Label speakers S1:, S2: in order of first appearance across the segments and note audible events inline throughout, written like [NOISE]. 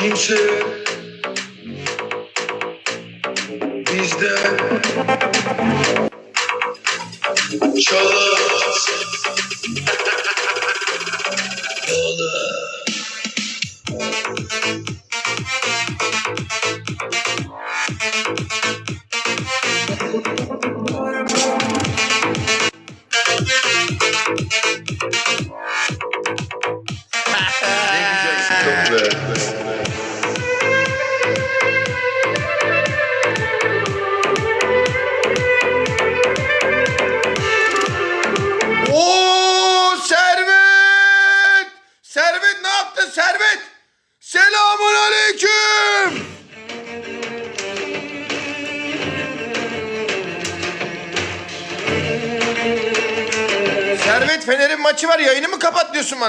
S1: Kimse bizden çalamaz. Ola. Ne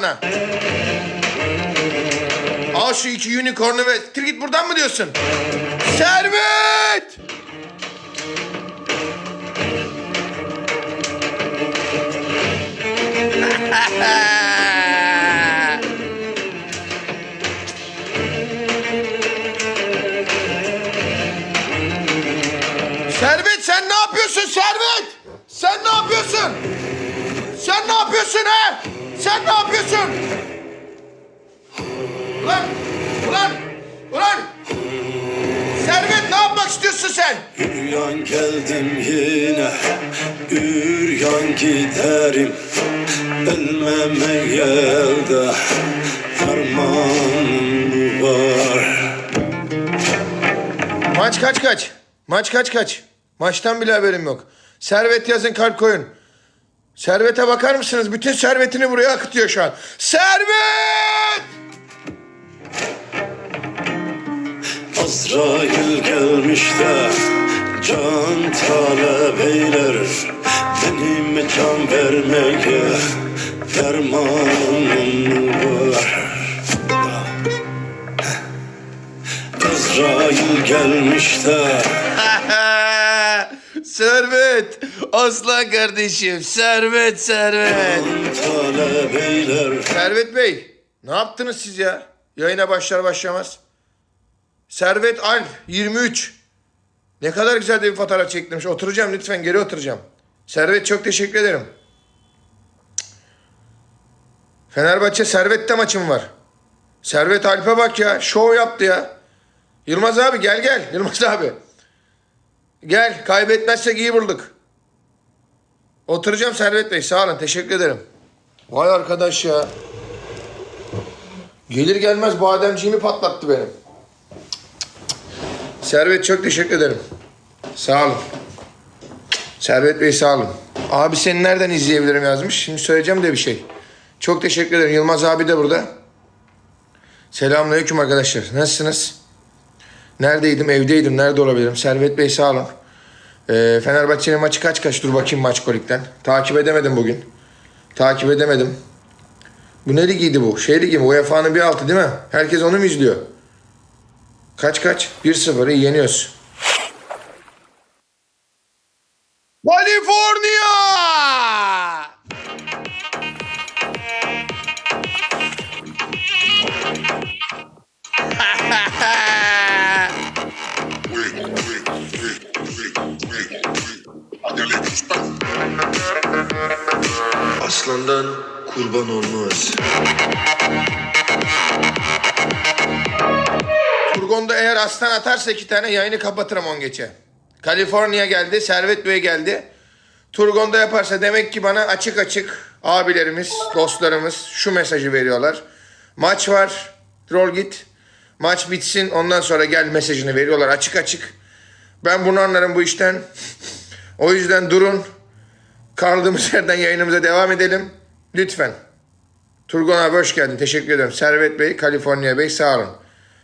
S2: bana? Al şu iki unicorn'u ve git buradan mı diyorsun?
S3: Geldim yine Üryan giderim Ölmeme yelde Fermanım var
S2: Maç kaç kaç? Maç kaç kaç? Maçtan bile haberim yok. Servet yazın kalp koyun. Servete bakar mısınız? Bütün servetini buraya akıtıyor şu an. Servet!
S3: Azrail gelmiş de Can talep eyler Benim can vermeye Fermanım var Azrail gelmiş de [LAUGHS]
S2: servet! Aslan kardeşim. Servet, servet.
S3: Talep eyler
S2: Servet Bey, ne yaptınız siz ya? Yayına başlar başlamaz. Servet Alp 23. Ne kadar güzel de bir fotoğraf çektirmiş. Oturacağım lütfen geri oturacağım. Servet çok teşekkür ederim. Fenerbahçe Servet'te maçım var. Servet Alp'e bak ya. Şov yaptı ya. Yılmaz abi gel gel. [LAUGHS] Yılmaz abi. Gel. Kaybetmezsek iyi bulduk. Oturacağım Servet Bey. Sağ olun. Teşekkür ederim. Vay arkadaş ya. Gelir gelmez bademciğimi patlattı benim. Servet çok teşekkür ederim. Sağ olun. Servet Bey sağ olun. Abi seni nereden izleyebilirim yazmış. Şimdi söyleyeceğim de bir şey. Çok teşekkür ederim. Yılmaz abi de burada. Selamünaleyküm arkadaşlar. Nasılsınız? Neredeydim? Evdeydim. Nerede olabilirim? Servet Bey sağ olun. Ee, Fenerbahçe'nin maçı kaç kaç? Dur bakayım maç kolikten. Takip edemedim bugün. Takip edemedim. Bu ne ligiydi bu? Şey ligi mi? UEFA'nın bir altı değil mi? Herkes onu mu izliyor? Kaç kaç? 1-0 iyi yeniyoruz. California!
S1: Aslandan kurban olmaz.
S2: Turgon'da eğer aslan atarsa iki tane yayını kapatırım on geçe. Kaliforniya geldi, Servet Bey geldi. Turgon'da yaparsa demek ki bana açık açık abilerimiz, dostlarımız şu mesajı veriyorlar. Maç var, rol git. Maç bitsin ondan sonra gel mesajını veriyorlar açık açık. Ben bunu anlarım bu işten. O yüzden durun. Kaldığımız yerden yayınımıza devam edelim. Lütfen. Turgon abi hoş geldin. Teşekkür ederim. Servet Bey, Kaliforniya Bey sağ olun.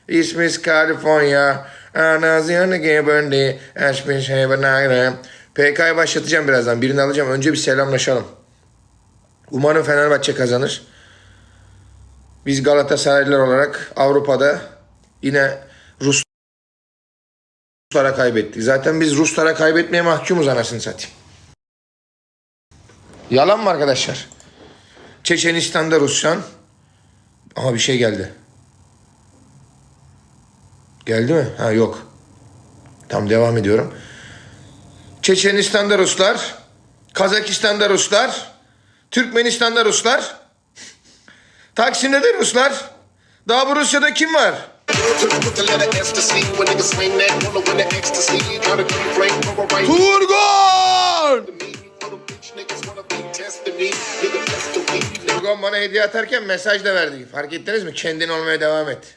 S2: İsmiz California. Anazyanı geberdi. Eşmiş hebenayre. PK'yı başlatacağım birazdan. Birini alacağım. Önce bir selamlaşalım. Umarım Fenerbahçe kazanır. Biz Galatasaraylılar olarak Avrupa'da yine Ruslara kaybettik. Zaten biz Ruslara kaybetmeye mahkumuz anasını satayım. Yalan mı arkadaşlar? Çeçenistan'da Rusyan. Ama bir şey geldi. Geldi mi? Ha yok. Tam devam ediyorum. Çeçenistan'da Ruslar, Kazakistan'da Ruslar, Türkmenistan'da Ruslar, Taksim'de de Ruslar. Daha bu Rusya'da kim var? Turgon! Turgon bana hediye atarken mesaj da verdi. Fark ettiniz mi? Kendin olmaya devam et.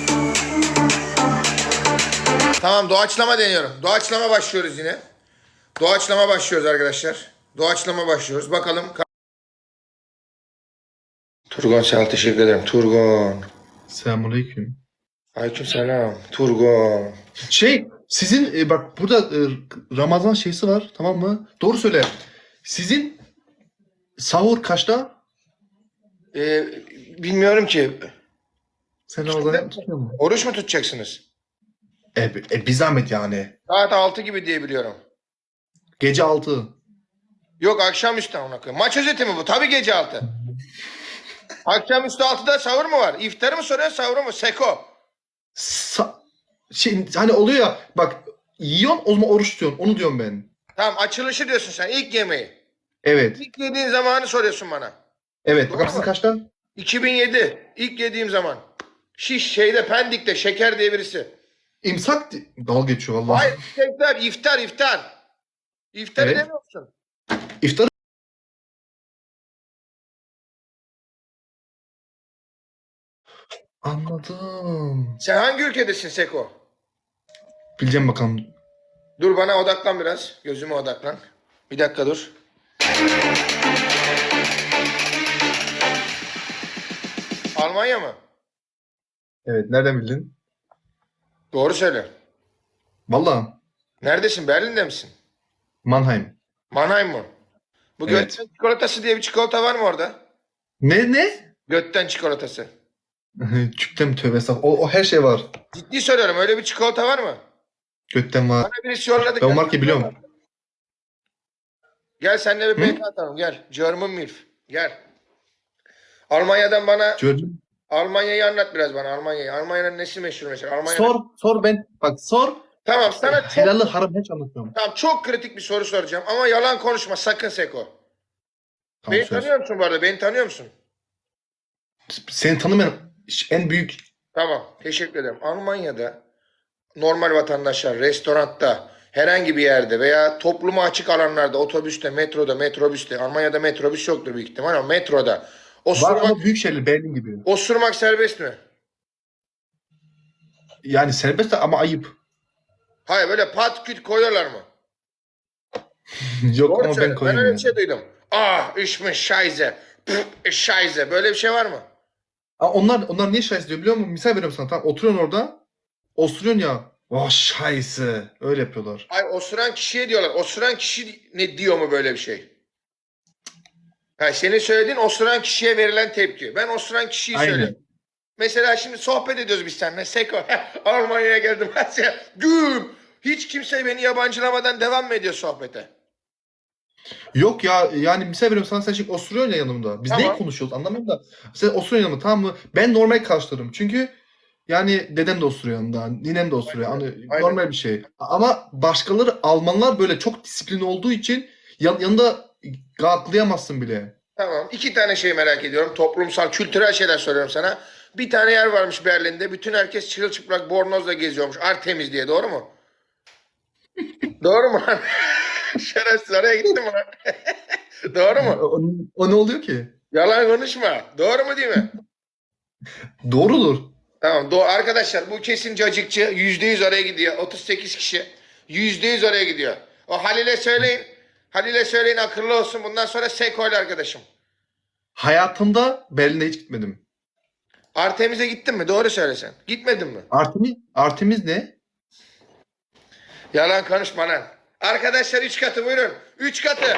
S2: Tamam doğaçlama deniyorum. Doğaçlama başlıyoruz yine. Doğaçlama başlıyoruz arkadaşlar. Doğaçlama başlıyoruz. Bakalım. Turgon sağ ol teşekkür ederim. Turgon.
S4: Selamünaleyküm.
S2: Aleyküm selam. Turgon.
S4: Şey, sizin e, bak burada e, Ramazan şeysi var, tamam mı? Doğru söyle. Sizin sahur kaçta?
S2: Ee, bilmiyorum ki.
S4: Sen Ramazan tutuyor musun?
S2: Oruç mu tutacaksınız?
S4: E, e, bir zahmet yani.
S2: Saat 6 gibi diye biliyorum.
S4: Gece 6.
S2: Yok akşamüstü amına koyayım. Maç özeti mi bu? Tabii gece 6. akşamüstü 6'da sahur mu var? İftarı mı soruyorsun sahuru mu? Seko.
S4: Sa şey, hani oluyor ya bak yiyorsun o zaman oruç tutuyorsun. Onu diyorum ben.
S2: Tamam açılışı diyorsun sen. ilk yemeği.
S4: Evet.
S2: İlk yediğin zamanı soruyorsun bana.
S4: Evet.
S2: Doğru
S4: Bakalım sizin
S2: mu?
S4: kaçta?
S2: 2007. ilk yediğim zaman. Şiş şeyde Pendik'te şeker diye birisi.
S4: İmsak di- dal geçiyor vallahi.
S2: Hayır iftar iftar iftar. İftar
S4: Evet.
S2: edemiyor musun?
S4: İftar Anladım.
S2: Sen hangi ülkedesin Seko?
S4: Bileceğim bakalım.
S2: Dur bana odaklan biraz. Gözüme odaklan. Bir dakika dur. Almanya mı?
S4: Evet. Nereden bildin?
S2: Doğru söyle.
S4: Vallahi
S2: Neredesin? Berlin'de misin?
S4: Mannheim.
S2: Mannheim mı? Bu
S4: Evet.
S2: götten çikolatası diye bir çikolata var mı orada?
S4: Ne ne?
S2: Götten çikolatası. [LAUGHS]
S4: Çükten tövbe estağfurullah. O, o her şey var.
S2: Ciddi söylüyorum öyle bir çikolata var mı?
S4: Götten var.
S2: Bana birisi yolladı.
S4: Ben o markayı biliyorum.
S2: Gel seninle bir BK atalım gel. German Milf. Gel. Almanya'dan bana
S4: Gördün.
S2: Almanya'yı anlat biraz bana Almanya'yı. Almanya'nın nesi meşhur mesela? Almanya
S4: Sor, sor ben. Bak sor.
S2: Tamam sana [LAUGHS] çok,
S4: Helalı haram hiç anlatmıyorum.
S2: tamam, çok kritik bir soru soracağım ama yalan konuşma sakın Seko.
S4: Tamam,
S2: Beni
S4: söz.
S2: tanıyor musun bu arada? Beni tanıyor musun?
S4: Seni tanımayan en büyük
S2: Tamam. Teşekkür ederim. Almanya'da normal vatandaşlar restoranda herhangi bir yerde veya topluma açık alanlarda otobüste, metroda, metrobüste Almanya'da metrobüs yoktur büyük ihtimal ama metroda
S4: var
S2: osurmak,
S4: ama büyük şehirli Berlin gibi.
S2: osurmak serbest mi?
S4: Yani serbest de ama ayıp.
S2: Hayır böyle pat küt koyuyorlar mı? [LAUGHS]
S4: Yok
S2: Doğru
S4: ama
S2: söyle.
S4: ben
S2: Ben,
S4: koyayım.
S2: öyle bir şey duydum. Ah işmiş şayze. Pf, şayze. Böyle bir şey var mı?
S4: Aa, onlar onlar niye şahis diyor biliyor musun? Misal veriyorum sana. Tamam oturuyorsun orada. Osuruyorsun ya. Oh şahisi. Öyle yapıyorlar.
S2: Hayır osuran kişiye diyorlar. Osuran kişi ne diyor mu böyle bir şey? Ha, senin söylediğin osuran kişiye verilen tepki. Ben osuran kişiyi
S4: Aynen.
S2: söylüyorum. Mesela şimdi sohbet ediyoruz biz seninle. Seko. [LAUGHS] Almanya'ya geldim. [LAUGHS] Güm. Hiç kimse beni yabancılamadan devam mı ediyor sohbete?
S4: Yok ya yani misal veriyorum sana sen şimdi osuruyorsun ya yanımda. Biz
S2: Tamam.
S4: neyi konuşuyoruz anlamıyorum da. Sen osuruyorsun yanımda tamam mı? Ben normal karşılarım. Çünkü yani dedem de osuruyor yanımda. Ninem de osuruyor. Hani
S2: Aynen.
S4: normal bir şey. Ama başkaları Almanlar böyle çok disiplin olduğu için yan, yanında gaklayamazsın bile.
S2: Tamam. İki tane şey merak ediyorum. Toplumsal, kültürel şeyler soruyorum sana. Bir tane yer varmış Berlin'de. Bütün herkes çırılçıplak bornozla geziyormuş. Artemiz diye. Doğru mu? [LAUGHS] Doğru mu? [LAUGHS] Şerefsiz oraya gittim lan? [LAUGHS] Doğru mu?
S4: O, o ne oluyor ki?
S2: Yalan konuşma. Doğru mu değil mi?
S4: Doğrudur.
S2: Tamam. Do arkadaşlar bu kesin cacıkçı. Yüzde yüz oraya gidiyor. 38 kişi. Yüzde yüz oraya gidiyor. O Halil'e söyleyin. Halil'e söyleyin akıllı olsun. Bundan sonra Seko'yla arkadaşım.
S4: Hayatımda Berlin'e hiç gitmedim.
S2: Artemis'e gittin mi? Doğru söylesen. Gitmedin mi?
S4: Artemiz, Artemiz ne?
S2: Yalan konuşma lan. Arkadaşlar 3 katı buyurun. 3 katı.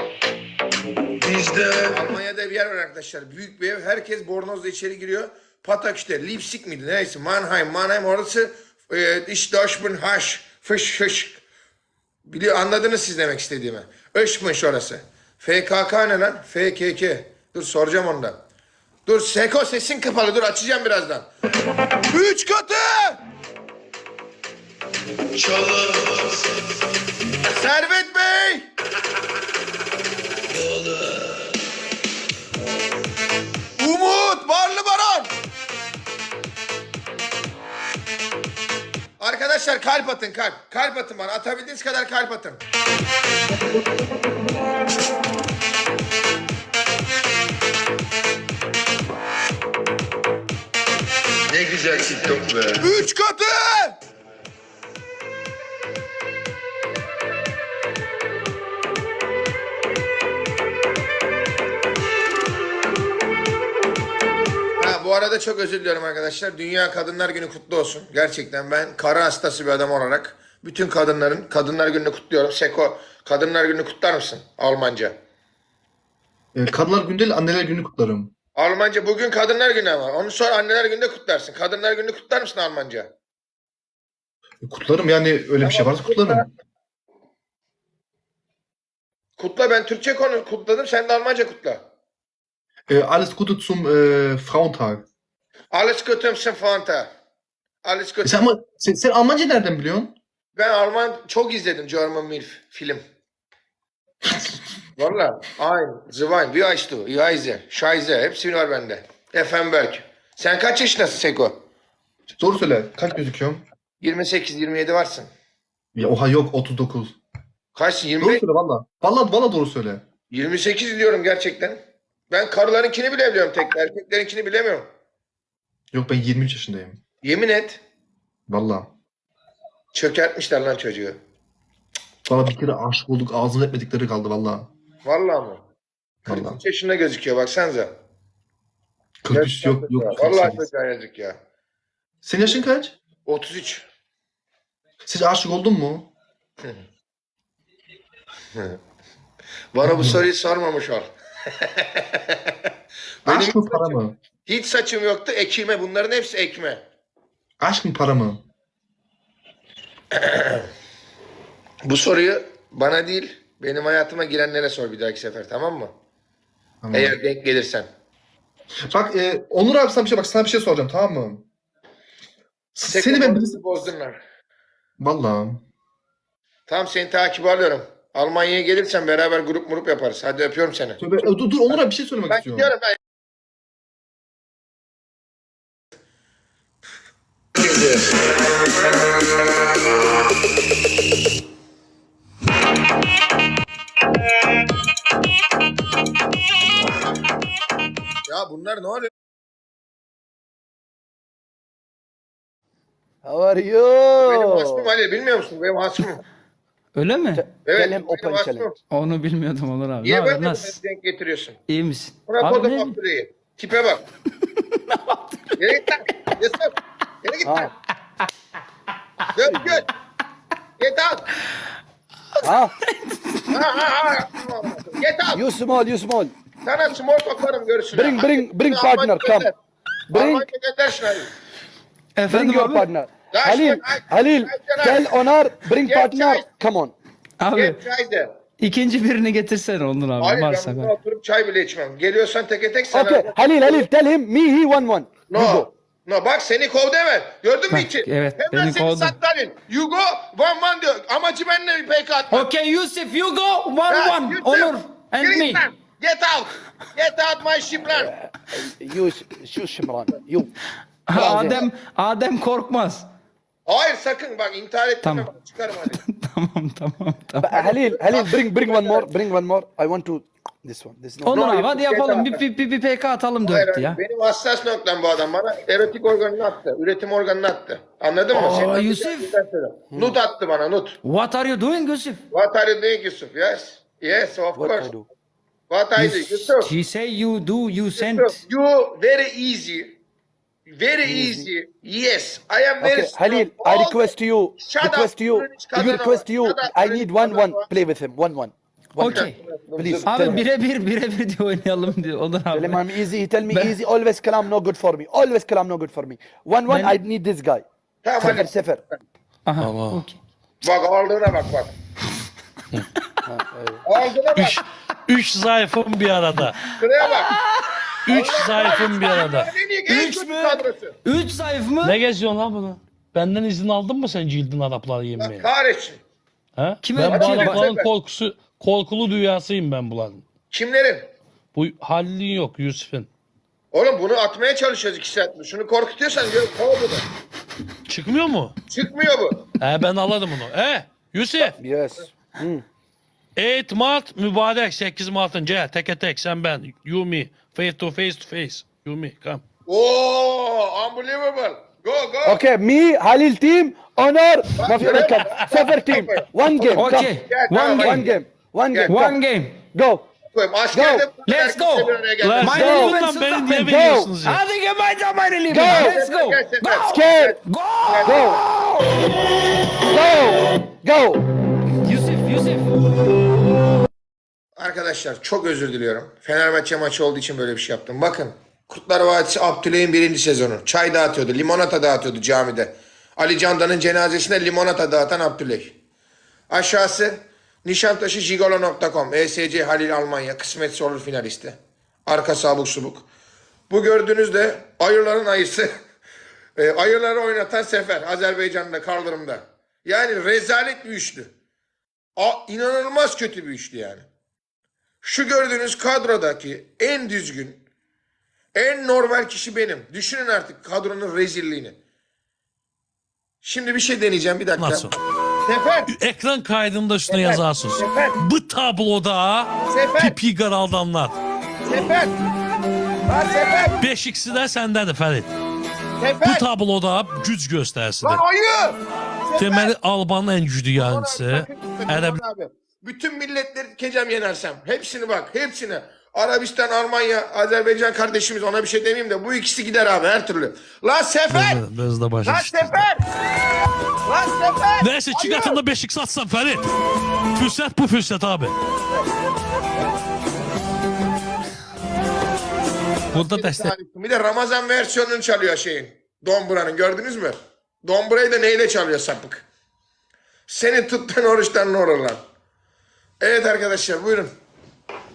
S1: Bizde
S2: Almanya'da bir yer var arkadaşlar. Büyük bir ev. Herkes bornozla içeri giriyor. Patak işte. Leipzig miydi? Neyse. Mannheim. Mannheim orası e, iş Deutschman Haş. Fış fış. Biliyor, anladınız siz demek istediğimi. Öşmüş orası. FKK ne lan? FKK. Dur soracağım ondan. Dur Seko sesin kapalı. Dur açacağım birazdan. Üç katı!
S1: çalar.
S2: Servet Bey! Umut Barlı Baron! Arkadaşlar kalp atın kalp. Kalp atın bana. Atabildiğiniz kadar kalp atın.
S1: Ne güzel TikTok be.
S2: Üç katı! Bu arada çok özür diliyorum arkadaşlar. Dünya Kadınlar Günü kutlu olsun. Gerçekten ben kara hastası bir adam olarak bütün kadınların Kadınlar Günü'nü kutluyorum. Seko, Kadınlar Günü'nü kutlar mısın? Almanca.
S4: E, Kadınlar Günü değil Anneler Günü kutlarım.
S2: Almanca bugün Kadınlar Günü ama. Onu sonra Anneler Günü'nde kutlarsın. Kadınlar Günü'nü kutlar mısın Almanca?
S4: E, kutlarım yani öyle bir şey varsa kutlarım.
S2: Kutla ben Türkçe konu kutladım. Sen de Almanca kutla.
S4: E, alles Gute zum e, Frauentag.
S2: Alles Gute zum Fanta. Alles
S4: E,
S2: Gute.
S4: sen, ama, sen, sen Almanca nereden biliyorsun?
S2: Ben Alman çok izledim German Milf film. Valla. Aynı. Zıvayn. Wie heißt du? Yaize. Scheiße. Hepsi var bende. Effenberg. Sen kaç yaşındasın Seko?
S4: Doğru söyle. Kaç gözüküyorum?
S2: 28-27 varsın.
S4: Ya oha yok 39.
S2: Kaçsın?
S4: Doğru
S2: 25?
S4: söyle valla. Valla valla doğru söyle.
S2: 28 diyorum gerçekten. Ben karılarınkini bile biliyorum tek. Erkeklerinkini bilemiyorum.
S4: Yok ben 23 yaşındayım.
S2: Yemin et.
S4: Valla.
S2: Çökertmişler lan çocuğu.
S4: Valla bir kere aşık olduk ağzını etmedikleri kaldı valla.
S2: Vallahi mı?
S4: Valla.
S2: 43 yaşında gözüküyor baksanıza.
S4: 43 yok yok.
S2: Vallahi
S4: 48.
S2: çocuğa yazık ya.
S4: Senin yaşın kaç?
S2: 33.
S4: Siz aşık oldun mu? [LAUGHS]
S2: Bana bu soruyu sormamış ol. Benim [LAUGHS]
S4: Aşk mı para mı?
S2: hiç saçım yoktu. Ekime. Bunların hepsi ekme.
S4: Aşk mı para mı? [COUGHS]
S2: Bu soruyu bana değil, benim hayatıma girenlere sor bir dahaki sefer tamam mı?
S4: Tamam.
S2: Eğer denk gelirsen.
S4: Bak e, Onur abi sana bir şey bak sana bir şey soracağım tamam mı? Seni ben birisi...
S2: bozdurlar.
S4: Valla.
S2: Tamam seni takip alıyorum. Almanya'ya gelirsen beraber grup murup yaparız. Hadi öpüyorum seni.
S4: Tövbe- e, Dur, dur Onur abi bir şey söylemek
S2: Ben
S4: istiyorum.
S2: gidiyorum ben. Ya bunlar ne oluyor?
S5: How are
S2: Benim
S5: you?
S2: hasmım Ali bilmiyor musun? Benim hasmım.
S6: Öyle mi?
S2: Evet benim
S5: open
S2: hasmım.
S5: challenge.
S6: Onu bilmiyordum Onur abi. Ne
S2: Niye
S6: haber?
S2: böyle
S6: Nasıl?
S2: denk getiriyorsun?
S6: İyi misin?
S2: Buna
S6: Abi
S2: kodum
S6: ne?
S2: faktörüyü. Tipe bak. [LAUGHS] Yere git lan. Yusuf. Yere git lan.
S5: Ha.
S2: Göt göt. Get out.
S5: Ha?
S2: Ha ha ha. Get out.
S5: You small, you small.
S2: Sana small toplarım görürsün.
S5: Bring, bring, bring partner, come. Bring,
S2: Almanya gönder
S5: bring
S6: Efendim
S5: your
S6: abi?
S5: partner. Halil, Halil, tell Onar, bring partner. Come on.
S6: Abi
S2: çay
S6: ikinci birini getirsene Onur abi
S2: Hayır
S6: varsa
S2: ben
S6: ben.
S2: burada oturup çay bile içmem. Geliyorsan teke tek sana.
S5: Okay, Halil, Halil, tell him me he one one. You
S2: No.
S5: go.
S2: No bak seni kovdu hemen. Gördün mü
S6: Bak,
S2: iki?
S6: evet,
S2: Hemen
S6: beni
S2: seni
S6: kovdu.
S2: sattalin. You go one one diyor. Amacı benimle bir PK atmak.
S6: Okay Yusuf you go one
S2: Ha,
S6: one.
S2: Yusuf,
S6: Onur and me.
S2: lan. Get out. Get out my ship lan. [LAUGHS]
S5: You, şu Şimran. You.
S6: Adem Adem korkmaz.
S2: Hayır sakın bak intihar etme
S6: Tamam.
S2: bak çıkarım hadi. [LAUGHS]
S6: tamam tamam tamam.
S5: Halil, Halil, bring, bring one more, bring one more. I want to, this one, this one.
S6: Onur
S2: No,
S6: abi hadi yapalım. Bir, bir, bir, bir PK atalım
S2: Hayır,
S6: dört
S2: hayır.
S6: ya.
S2: Benim hassas noktam bu adam bana erotik organını attı. Üretim organını attı. Anladın mı?
S6: Aa, Yusuf.
S2: Nut attı bana nut.
S6: What are you doing Yusuf?
S2: What are you doing Yusuf? Yes. Yes of
S5: What
S2: course.
S5: I do?
S2: What I do Yusuf.
S6: He say you do you send.
S2: Yusuf, You very easy. Very easy. Yes. I am very
S5: Okay,
S2: strong.
S5: Halil, I request you,
S2: Shut
S5: request
S2: up,
S5: you,
S2: Kazanova.
S5: request you. I need one one. Play with him. One one.
S6: Okey.
S5: Please.
S6: Abi birebir birebir diye oynayalım diyor. Olur
S5: Tell him
S6: abi.
S5: I'm easy. He tell me
S6: Ben-
S5: easy. Always kalam no good for me. Always kalam no good for me. One one.
S6: Ben-
S5: I need this guy.
S2: Tamam
S5: Sefer sefer.
S6: Aha. okey.
S2: Bak aldığına bak bak. aldığına bak.
S7: Üç, üç zayıfım bir arada.
S2: Şuraya bak.
S7: Üç zayıfım bir arada.
S6: Üç mü?
S2: kadrosu.
S6: Üç zayıf mı?
S7: Ne geziyorsun lan bunu? Benden izin aldın mı sen cildin Arapları yemeye?
S2: Kahretsin.
S7: Ha?
S6: Kime-
S7: ben bu Arapların korkusu, korkulu dünyasıyım ben bulanın.
S2: Kimlerin?
S7: Bu Halil'in yok Yusuf'un.
S2: Oğlum bunu atmaya çalışıyoruz iki saattir. Şunu korkutuyorsan gör kov bunu.
S7: Çıkmıyor mu?
S2: Çıkmıyor bu.
S7: He ben aladım onu. He Yusuf.
S5: Yes.
S7: 8 Mart mübarek 8 Mart'ın gel teke tek sen ben. You me. Face to face to face. You me come.
S2: Oo, unbelievable. Go go.
S5: Okay, me, Halil team, honor, Mafia Cup, Sefer team. One game.
S6: Okay.
S5: Come.
S6: One
S2: tamam,
S6: game.
S5: One game. One game.
S6: One game.
S5: Go.
S2: Koyayım. Askerde
S5: Go.
S6: Let's go. name
S7: bundan
S6: is
S7: beni niye
S6: Go.
S7: veriyorsunuz ya?
S6: Hadi.
S5: Go.
S6: Let's go. Go.
S5: Scared.
S6: Go.
S5: Go. Go. Go.
S6: Yusuf, Yusuf.
S2: Arkadaşlar çok özür diliyorum. Fenerbahçe maçı olduğu için böyle bir şey yaptım. Bakın Kurtlar Vadisi Abdüley'in birinci sezonu. Çay dağıtıyordu, limonata dağıtıyordu camide. Ali Candan'ın cenazesine limonata dağıtan Abdüley. Aşağısı Nişantaşı Jigolo.com ESC Halil Almanya kısmetse olur finalisti. Arkası abuk subuk. Bu gördüğünüz de ayıların ayısı. [LAUGHS] E, ayıları oynatan Sefer Azerbaycan'da kaldırımda. Yani rezalet bir üçlü. A, inanılmaz kötü bir üçlü yani. Şu gördüğünüz kadrodaki en düzgün, en normal kişi benim. Düşünün artık kadronun rezilliğini. Şimdi bir şey deneyeceğim bir dakika.
S7: Nasıl?
S2: Sefer,
S7: Ekran kaydında şunu yazarsınız.
S2: Sefer,
S7: Bu tabloda
S2: Sefer,
S7: pipi qaraldanlar.
S2: Sefer. Lan Sefer,
S7: də səndədir Fərid. Bu
S2: Sefer.
S7: tabloda güc göstərisidir.
S2: Lan ayı.
S7: Deməli Albanın ən güclü
S2: gitme
S7: Ərəb.
S2: Bütün milletleri kecem yenersem. Hepsini bak, hepsini. Arabistan, Almanya, Azerbaycan kardeşimiz ona bir şey demeyeyim de bu ikisi gider abi her türlü. Lan Sefer!
S7: Biz də başa
S2: Lan
S7: düşdük.
S2: Sefer! Lan Sefer!
S7: Nəysə iki
S2: Ayı!
S7: qatında beşik satsan Fərid. Fürsət bu fürsət abi. Burada dəstək
S2: Bir de Ramazan versiyonunu çalıyor şeyin. Dombra'nın gördünüz mü? Dombra'yı da neyle çalıyor sapık? Seni tuttuğun oruçtan lan? Evet arkadaşlar buyurun.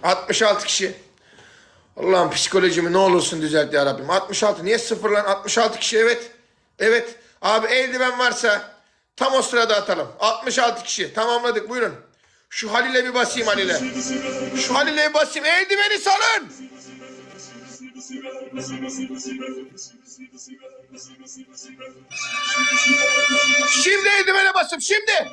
S2: 66 kişi. Allah'ım psikolojimi ne olursun düzelt ya Rabbim. 66 niye sıfır lan? 66 kişi evet. Evet. Abi eldiven varsa tam o sırada atalım. 66 kişi tamamladık buyurun. Şu Halil'e bir basayım Halil'e. Şu Halil'e bir basayım. Eldiveni salın. Şimdi eldivene basıp şimdi.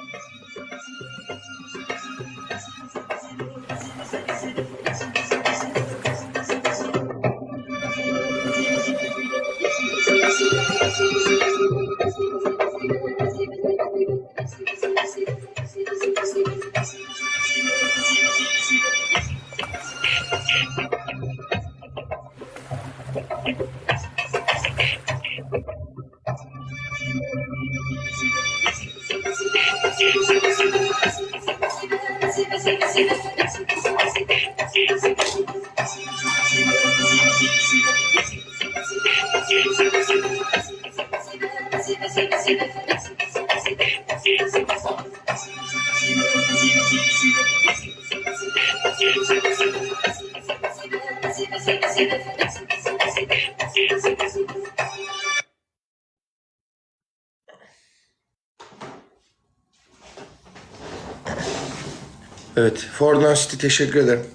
S2: Evet. Fordon City teşekkür ederim.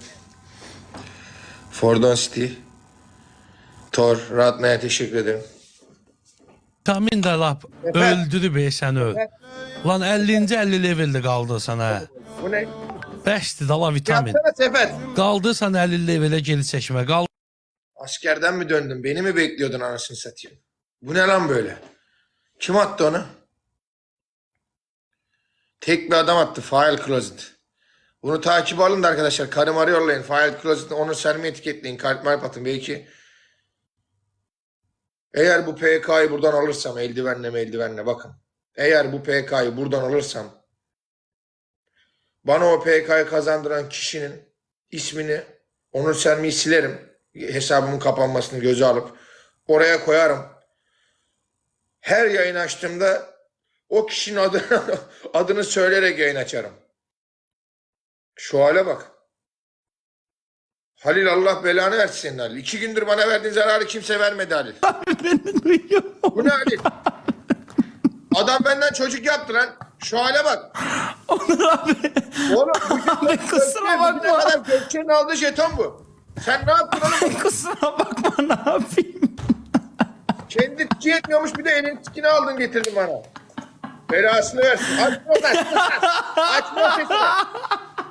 S2: Fordon City. Thor, Ratna'ya teşekkür ederim.
S7: vitamin də lap öldürüb e, səni öl. Lan 50-ci 50 leveldə qaldırsan hə.
S2: Bu ne?
S7: Bəsdir dala vitamin.
S2: Yapsana Sefer.
S7: Qaldırsan 50 levelə geri çəkmə. Qal
S2: Askerden mi döndün? Beni mi bekliyordun anasını satayım? Bu ne lan böyle? Kim attı onu? Tek bir adam attı. File Closet. Bunu takip alın da arkadaşlar. Karım arıyorlayın. File Closet'ı onu serme etiketleyin. Kalp marp atın. Belki Eğer bu PK'yı buradan alırsam eldivenle eldivenle bakın. Eğer bu PK'yı buradan alırsam bana o PK'yı kazandıran kişinin ismini Onur Sermi'yi silerim. Hesabımın kapanmasını göze alıp oraya koyarım. Her yayın açtığımda o kişinin adını, [LAUGHS] adını söyleyerek yayın açarım. Şu hale bak. Halil Allah belanı versin senin Halil. İki gündür bana verdiğin zararı kimse vermedi Halil. [LAUGHS]
S6: Beni duyuyor.
S2: Bu ne Halil? Adam benden çocuk yaptı lan. Şu hale bak.
S6: Onur abi.
S2: Oğlum [LAUGHS] bu
S6: Abi kusura
S2: ne
S6: bakma.
S2: kadar Gökçe'nin aldığı jeton bu. Sen ne yaptın oğlum?
S6: Kusura bakma ne yapayım.
S2: Kendi tiki yetmiyormuş bir de elin tikini aldın getirdin bana. Belasını versin. Açma lan. Açma sesini.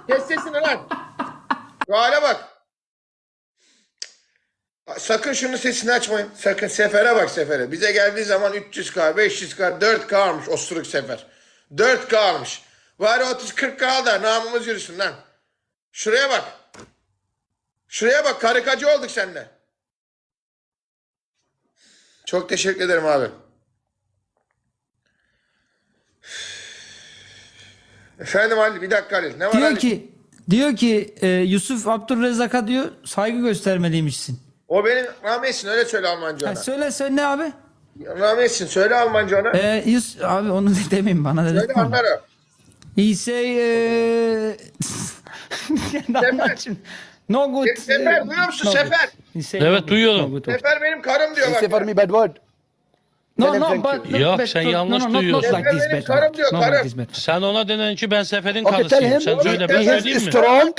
S2: Kes sesini lan. Şu hale bak. Sakın şunun sesini açmayın. Sakın sefere bak sefere. Bize geldiği zaman 300k, 500k, 4k almış osuruk sefer. 4k almış. Bari 30-40k al da namımız yürüsün lan. Şuraya bak. Şuraya bak karikacı olduk seninle. Çok teşekkür ederim abi. Efendim Ali bir dakika Ali. Ne var
S6: Diyor
S2: Ali?
S6: ki diyor ki e, Yusuf Abdurrezzak'a diyor saygı göstermeliymişsin.
S2: O benim Rahmetsin öyle söyle Almanca
S6: Ha,
S2: ona.
S6: söyle söyle ne abi?
S2: Rahmetsin söyle Almanca ona.
S6: E, Yus abi onu demeyin bana
S2: söyle
S6: demeyin.
S2: anlar o.
S6: He say e... [LAUGHS] no good.
S2: Sefer duyuyor musun
S6: no good.
S2: Sefer?
S6: He say
S7: Evet,
S6: good,
S7: duyuyorum.
S6: no good.
S2: Sefer benim karım diyor bak.
S5: for me bad word.
S6: No no
S5: thank
S6: but,
S5: you.
S7: Yok,
S6: but-
S7: sen
S6: no,
S7: yanlış
S6: no, no, not-
S7: duyuyorsun.
S6: Not like this
S2: Benim karım diyor,
S6: Not like
S2: karım.
S6: this.
S7: Sen ona denen ki ben Sefer'in
S5: Okay, tell
S7: karısıyım.
S5: him
S7: Sen söyle ben
S5: he is
S7: söyleyeyim mi?
S5: strong.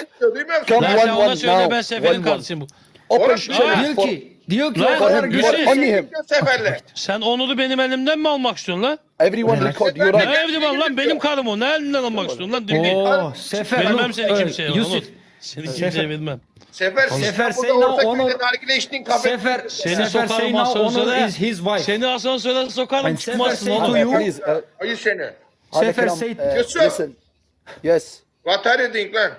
S5: Come
S7: Lan
S5: one
S7: sen ona
S5: one
S7: söyle
S5: now.
S7: ben Sefer'in
S5: One one.
S7: karısıyım.
S5: Open
S2: Oğlum,
S5: challenge
S6: Diyor
S5: for,
S6: ki diyor ki
S7: Lan,
S6: o kadar
S5: only him.
S2: Seferle.
S7: Sen onu benim elimden mi almak istiyorsun lan?
S5: Everyone record. You're
S7: Ne
S5: right.
S7: evli var lan benim karım o. Ne elinden almak istiyorsun lan? Dinleyin.
S6: Oo, Sefer
S7: Bilmem
S6: look,
S7: seni kimseye.
S6: Yusuf.
S7: Onur. Seni kimseye bilmem.
S2: Sefer.
S6: Sefer,
S2: sen
S6: say
S2: burada
S6: now,
S2: orta
S6: Onur-
S2: nargile içtin kafe.
S6: Sefer
S7: Seni
S6: Sefer
S7: sokarım
S6: Onur
S7: asansöre.
S6: is his wife.
S7: Seni asansöre sokarım çıkmazsın
S6: Sefer
S7: oğlum.
S6: say to you.
S5: Please. Uh,
S2: Ayı seni.
S6: Sefer
S5: kelam,
S6: say-
S5: uh,
S2: Yusuf.
S5: listen. Yes.
S2: What are you doing lan?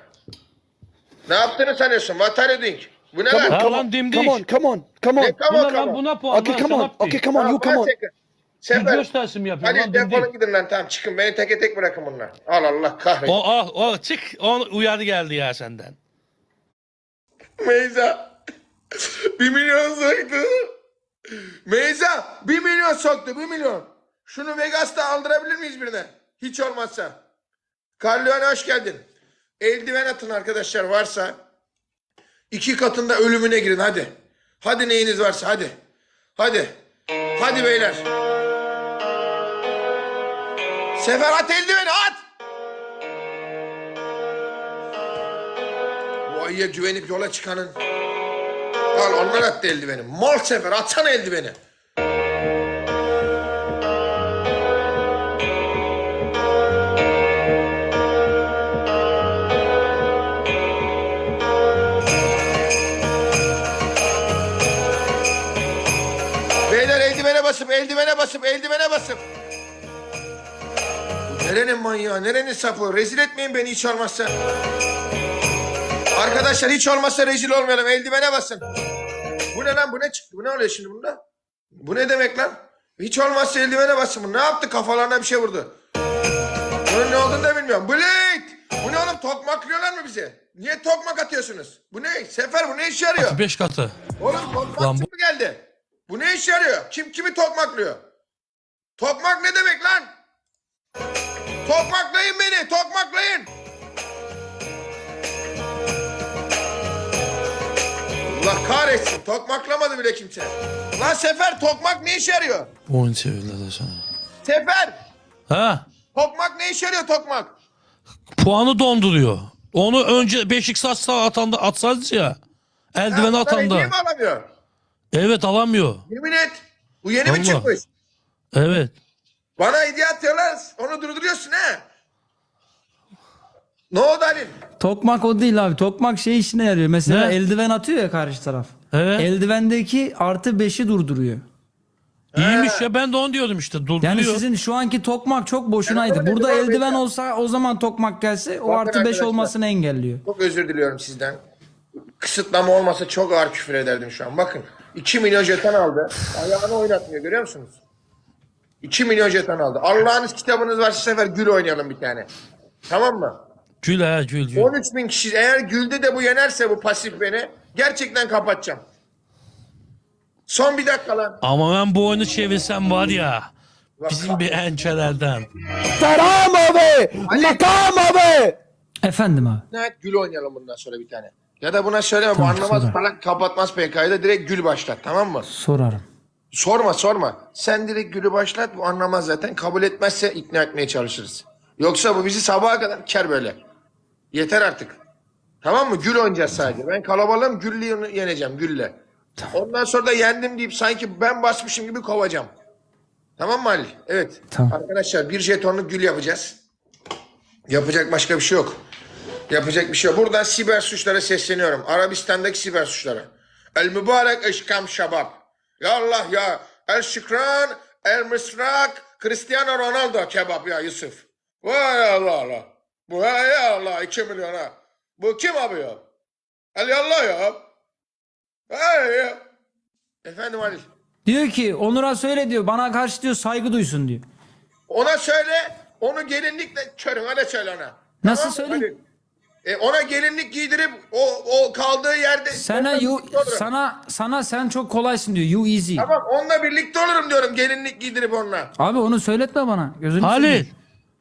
S2: Ne yaptığını sanıyorsun? What are you doing? Bu ne lan?
S7: Ha
S5: come
S7: lan
S5: on,
S7: dimdik.
S5: come on, come on, come
S2: Ne
S5: on.
S2: come on,
S7: Buna lan
S2: on.
S7: buna puan
S5: Okay,
S7: lan
S5: come on.
S7: bir.
S5: Okay, come on, you come on.
S2: Sefer. Sefer.
S7: Göstersin yapıyor
S2: Hadi defolun gidin lan tamam çıkın beni teke tek bırakın bunlar. Al Allah kahretsin.
S7: O, ah, o çık. O uyarı geldi ya senden.
S2: Meyza. bir milyon soktu. Meyza bir milyon soktu bir milyon. Şunu Vegas'ta aldırabilir miyiz birine? Hiç olmazsa. Carlione hoş geldin. Eldiven atın arkadaşlar varsa. iki katında ölümüne girin hadi. Hadi neyiniz varsa hadi. Hadi. Hadi beyler. Sefer at eldiveni at. Bu ayıya güvenip yola çıkanın. Al onlar attı eldiveni. Mal sefer atsana eldiveni. Beyler eldivene basıp, eldivene basıp, eldivene basıp. Nerenin manyağı, nerenin sapı? Rezil etmeyin beni hiç olmazsa. Arkadaşlar hiç olmazsa rezil olmayalım. Eldivene basın. Bu ne lan? Bu ne çıktı? Bu ne oluyor şimdi bunda? Bu ne demek lan? Hiç olmazsa eldivene basın. Bu ne yaptı? Kafalarına bir şey vurdu. Bunun ne olduğunu da bilmiyorum. Blade! Bu ne oğlum? Tokmaklıyorlar mı bize? Niye tokmak atıyorsunuz? Bu ne? Sefer bu ne işe yarıyor?
S7: 5 katı.
S2: Oğlum tokmakçı
S7: Lan bu-
S2: mı geldi? Bu ne işe yarıyor? Kim kimi tokmaklıyor? Tokmak ne demek lan? Tokmaklayın beni, tokmaklayın. Allah kahretsin, tokmaklamadı bile kimse. Lan Sefer, tokmak ne işe yarıyor?
S7: Oyun çevirdiler sana.
S2: Sefer,
S7: Ha?
S2: tokmak ne işe yarıyor tokmak?
S7: Puanı donduruyor. Onu önce 5x atsa atanda atsaydınız ya.
S2: Bunlar
S7: atanda.
S2: hediye mi alamıyor?
S7: Evet alamıyor.
S2: Yemin et. Bu yeni mi çıkmış?
S7: Evet.
S2: Bana hediye atıyorlar, onu durduruyorsun ha. Ne oldu Halil?
S6: Tokmak o değil abi. Tokmak şey işine yarıyor. Mesela
S7: Ne?
S6: eldiven atıyor ya karşı taraf.
S7: Evet.
S6: Eldivendeki artı 5'i durduruyor.
S7: İyiymiş ya ben de onu diyordum işte. Durduruyor.
S6: Yani sizin şu anki tokmak çok boşunaydı.
S2: Evet,
S6: Burada
S2: evet,
S6: eldiven
S2: evet.
S6: olsa o zaman tokmak gelse o
S2: Bakın
S6: artı 5
S2: arkadaşlar.
S6: olmasını engelliyor.
S2: Çok özür diliyorum sizden. Kısıtlama olmasa çok ağır küfür ederdim şu an. Bakın. 2 milyon jeton aldı. Ayağını oynatmıyor görüyor musunuz? 2 milyon jeton aldı. Allah'ınız kitabınız varsa bu sefer gül oynayalım bir tane. Tamam mı?
S7: Gül ha gül gül.
S2: 13 bin kişi eğer Gül'de de bu yenerse bu pasif beni gerçekten kapatacağım. Son bir dakika lan.
S7: Ama ben bu oyunu çevirsem var ya. Bizim bir ençelerden.
S5: Taram abi. Makam abi.
S6: Efendim abi.
S2: Ne Gül oynayalım bundan sonra bir tane. Ya da buna söyleme bu
S6: Tamam,
S2: anlamaz
S6: sonra.
S2: falan kapatmaz PK'yı da direkt Gül başlat tamam mı?
S6: Sorarım.
S2: Sorma sorma. Sen direkt Gül'ü başlat bu anlamaz zaten. Kabul etmezse ikna etmeye çalışırız. Yoksa bu bizi sabaha kadar ker böyle. Yeter artık. Tamam mı? Gül oynayacağız sadece. Ben kalabalığım Gül'le yeneceğim Gül'le. Ondan sonra da yendim deyip sanki ben basmışım gibi kovacağım. Tamam mı Halil? Evet.
S6: Tamam.
S2: Arkadaşlar bir jetonluk Gül yapacağız. Yapacak başka bir şey yok. Yapacak bir şey yok. Buradan siber suçlara sesleniyorum. Arabistan'daki siber suçlara. El mübarek eşkam şabab. Ya Allah ya. El şükran, el mısrak, Cristiano Ronaldo kebap ya Yusuf. Vay Allah Allah. Ya Allah 2 milyon ha. Bu kim abi ya? El Allah ya. Hey ya. Efendim Halil.
S6: Diyor ki Onur'a söyle diyor. Bana karşı diyor saygı duysun diyor.
S2: Ona söyle, onu gelinlikle körün hadi söyle ona.
S6: Nasıl
S2: mı
S6: söyleyeyim?
S2: E, ona gelinlik giydirip o, o kaldığı yerde...
S6: Sana you, sana sana sen çok kolaysın diyor. You easy.
S2: Tamam onunla birlikte olurum diyorum gelinlik giydirip onunla.
S6: Abi onu söyletme bana. Gözünü
S7: Halil.
S6: seveyim.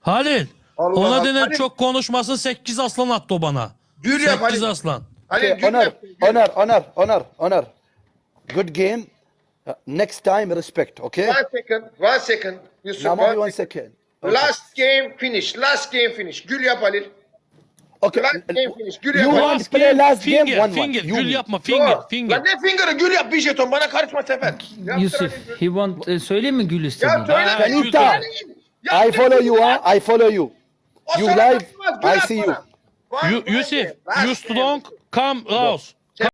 S7: Halil.
S2: Allah
S7: Ona
S2: Allah.
S7: denen
S2: Halil.
S7: çok konuşmasın 8 aslan attı o bana.
S2: Gül yap
S7: 8
S2: Halil.
S7: aslan.
S2: Halil
S5: Okay,
S2: gül
S5: honor,
S2: yap. Gül.
S5: honor, honor, honor, honor. Good game. Uh, next time, respect. Okay.
S2: One second, one second. Yusuf, one
S5: one
S2: second.
S5: second. Okay.
S2: Last game finish, last game finish. Gül yap Halil.
S5: Okay.
S2: Last game finish. Gül
S5: You
S2: yap.
S5: want to play
S7: game,
S5: last game?
S7: finger,
S5: One one.
S7: finger.
S5: You
S7: Gül
S5: win.
S7: yapma finger,
S2: Dur.
S7: finger.
S2: Lan ne finger'ı gül yap bir jeton bana karışma Sefer.
S6: Yusuf, he want e, söyleyeyim mi gül
S2: Ya
S6: istediğini?
S2: söyle.
S5: Anita,
S2: söyleyin. Ya
S5: I follow you, huh? I follow you.
S2: O
S5: You
S2: sana
S5: live,
S2: bakmaz, gül
S5: I
S2: at
S5: see
S2: bana.
S5: you.
S2: One
S7: Yusuf,
S2: last
S7: you strong, come Laos.